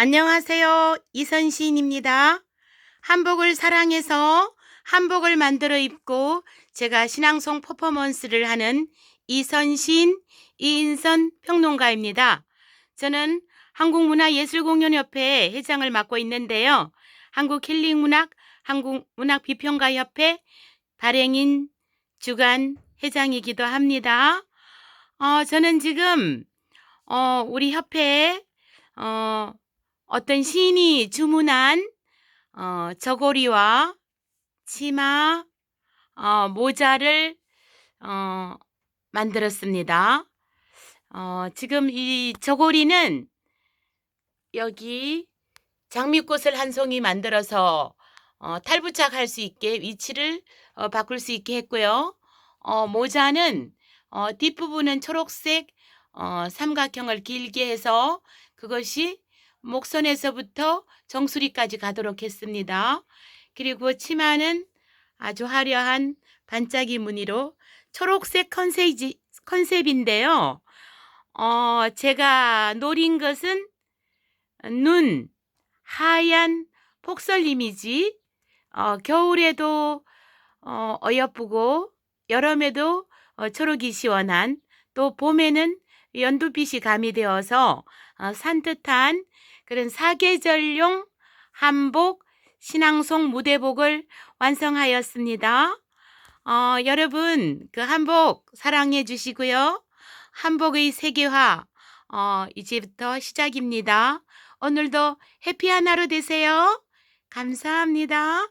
안녕하세요. 이선시인입니다. 한복을 사랑해서 한복을 만들어 입고 제가 신앙송 퍼포먼스를 하는 이선신 이인선 평론가입니다. 저는 한국문화예술공연협회 회장을 맡고 있는데요. 한국힐링문학, 한국문학비평가협회 발행인 주간 회장이기도 합니다. 어, 저는 지금 어, 우리 협회에 어, 어떤 시인이 주문한 어, 저고리와 치마, 어, 모자를 어, 만들었습니다. 어, 지금 이 저고리는 여기 장미꽃을 한 송이 만들어서 어, 탈부착할 수 있게 위치를 어, 바꿀 수 있게 했고요. 어, 모자는 어, 뒷부분은 초록색 어, 삼각형을 길게 해서 그것이 목선에서부터 정수리까지 가도록 했습니다. 그리고 치마는 아주 화려한 반짝이 무늬로 초록색 컨셉이, 컨셉인데요. 어, 제가 노린 것은 눈, 하얀 폭설 이미지, 어, 겨울에도 어, 어여쁘고 여름에도 어, 초록이 시원한 또 봄에는 연두빛이 가미되어서 어, 산뜻한 그런 사계절용 한복 신앙송 무대복을 완성하였습니다. 어, 여러분 그 한복 사랑해 주시고요. 한복의 세계화 어, 이제부터 시작입니다. 오늘도 해피한 하루 되세요. 감사합니다.